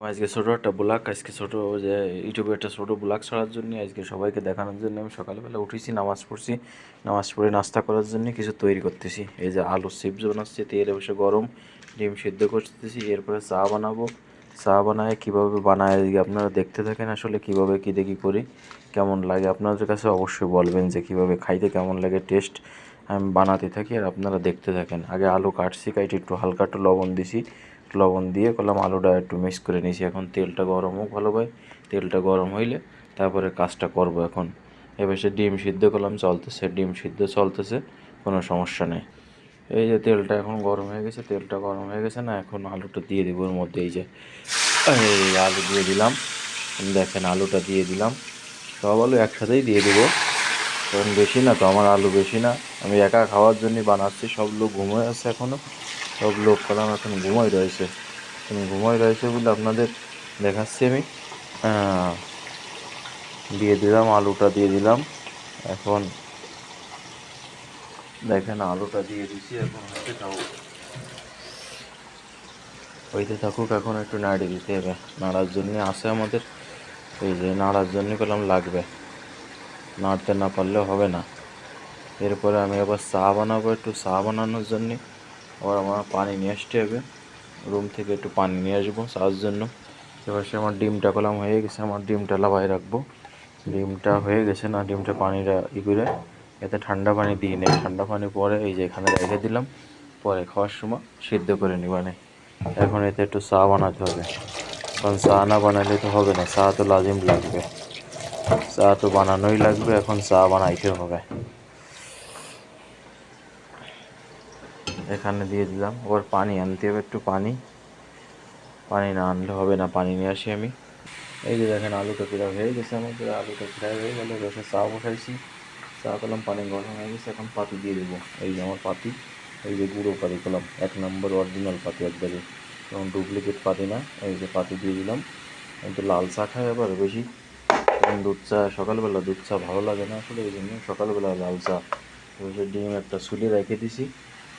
আজকে ছোটো একটা ব্লগ, আজকে ছোটো যে ইউটিউবে একটা ছোটো ব্লগ ছাড়ার জন্য আজকে সবাইকে দেখানোর জন্য আমি সকালবেলা উঠেছি, নামাজ পড়ছি। নামাজ পড়ে নাস্তা করার জন্য কিছু তৈরি করতেছি। এই যে আলু চিপস বানাচ্ছি, তেলে বসে গরম ডিম সিদ্ধ করতেছি, এরপরে চা বানাবো। চা বানায় কীভাবে বানায় আপনারা দেখতে থাকেন আসলে কীভাবে কী দেখি করি, কেমন লাগে আপনাদের কাছে অবশ্যই বলবেন যে কীভাবে খাইতে কেমন লাগে টেস্ট আমি বানাতে থাকি আর আপনারা দেখতে থাকেন। আগে আলু কাটছি, কাইটে একটু হালকা একটু লবণ দিছি লবণ দিয়ে করলাম আলুটা একটু মিক্স করে নিয়েছি। এখন তেলটা গরম হোক ভালোভাবে তেলটা গরম হইলে তারপরে কাজটা করব এখন। এবার সে ডিম সিদ্ধ করলাম, চলতেছে, ডিম সিদ্ধ চলতেছে, কোনো সমস্যা নেই। এই যে তেলটা এখন গরম হয়ে গেছে, তেলটা গরম হয়ে গেছে না, এখন আলুটা দিয়ে দেবো ওর মধ্যে এই যে। এই আলু দিয়ে দিলাম। দেখেন আলুটা দিয়ে দিলাম। সব আলু একসাথেই দিয়ে দেবো। কারণ বেশি না তো, আমার আলু বেশি না। আমি একা খাওয়ার জন্যই বানাচ্ছি, সব লোক ঘুমোয় আছে এখনও সব লোক কলাম, এখন ঘুমাই রয়েছে। এখন ঘুমাই রয়েছে বলে আপনাদের দেখাচ্ছি আমি। দিয়ে দিলাম, আলুটা দিয়ে দিলাম। এখন দেখেন, আলুটা দিয়ে দিছি, এখন হচ্ছে খাব। হইতে থাকুক, এখন একটু নাড়ি দিতে হবে। নাড়ার জন্য আছে আমাদের। এই যে নাড়ার জন্য করলাম লাগবে। নাড়তে না পারলে হবে না। এরপরে আমি আবার চা বানাবো একটু। চা বানানোর জন্য আবার আমার পানি নিয়ে আসতে হবে। রুম থেকে একটু পানি নিয়ে আসব চার জন্য। এবার সে আমার ডিমটা কলাম হয়ে গেছে, আমার ডিমটা লাভাই রাখব। ডিমটা হয়ে গেছে না, ডিমটা পানিটা ই করে এতে ঠান্ডা পানি দিই নেই। ঠান্ডা পানি পরে এই যে এখানে রেখে দিলাম, পরে খাওয়ার সময় সিদ্ধ করে নিবানে এখন এতে একটু চা বানাতে হবে। কারণ চা না বানালে তো হবে না, চা তো লাজিম লাগবে। চা তো বানানোই লাগবে, এখন চা বানাইতে হবে। এখানে দিয়ে দিলাম। ওর পানি আনতে হবে, একটু পানি। পানি না আনলে হবে না, পানি নিয়ে আসি আমি। এই যে দেখেন, আলুটা প্রায় হয়ে গেছে আমাদের আলুটা প্রায় হয়ে গেলে। রসে চা বসাইছি চা করলাম পানি গরম হয়ে গেছে। এখন পাতি দিয়ে দেবো। এই যে আমার পাতি, এই যে গুঁড়ো পাতি করলাম এক নম্বর অরিজিনাল পাতি একবারে। এবং ডুপ্লিকেট পাতি না। এই যে পাতি দিয়ে দিলাম। কিন্তু লাল চা খায় আবার বেশি। কারণ দুধ চা, সকালবেলা দুধ চা ভালো লাগে না আসলে, এই জন্য সকালবেলা লাল চা। ডিম একটা সুলি রেখে দিছি।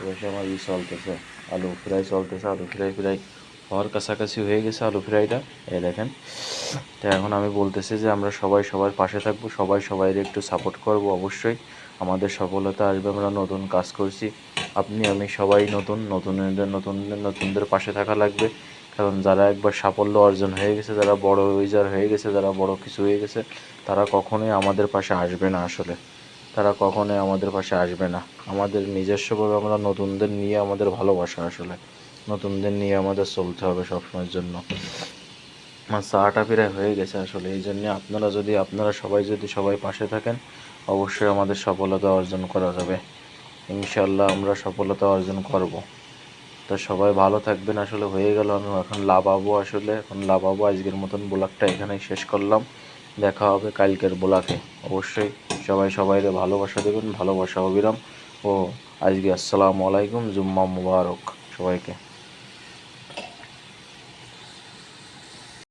এবার আমার ই চলতেছে, আলু ফ্রাই চলতেছে, আলু ফ্রাই ফ্রাই। হওয়ার কাছাকাছি হয়ে গেছে আলু ফ্রাইটা। এই দেখেন, তো এখন আমি বলতেছি যে আমরা সবাই সবার পাশে থাকব, সবাই সবাই একটু সাপোর্ট করব অবশ্যই। আমাদের সফলতা আসবে, আমরা নতুন কাজ করছি। আপনি, আমি সবাই নতুন, নতুনদের নতুনদের নতুনদের পাশে থাকা লাগবে। কারণ যারা একবার সাফল্য অর্জন হয়ে গেছে, যারা বড় উইজার হয়ে গেছে, যারা বড় কিছু হয়ে গেছে, তারা কখনোই আমাদের পাশে আসবে না আসলে। তারা কখনোই আমাদের পাশে আসবে না। আমাদের নিজস্বভাবে আমরা নতুনদের নিয়ে আমাদের ভালোবাসা আসলে। নতুনদের নিয়ে আমাদের চলতে হবে সবসময়ের জন্য। আমার চাটা প্রায় হয়ে গেছে আসলে। এই জন্যে আপনারা যদি, আপনারা সবাই যদি সবাই পাশে থাকেন, অবশ্যই আমাদের সফলতা অর্জন করা যাবে। ইনশাল্লাহ আমরা সফলতা অর্জন করব। তো সবাই ভালো থাকবেন আসলে। হয়ে গেল আমি এখন লাভাবো আসলে। এখন লাভাবো আজকের মতন ব্লগটা এখানেই শেষ করলাম। দেখা হবে কালকের ব্লগে। অবশ্যই সবাই সবাইকে ভালোবাসা দেবেন ভালোবাসা অবিরাম। ও আজকে আসসালামু আলাইকুম জুম্মা মুবারক সবাইকে।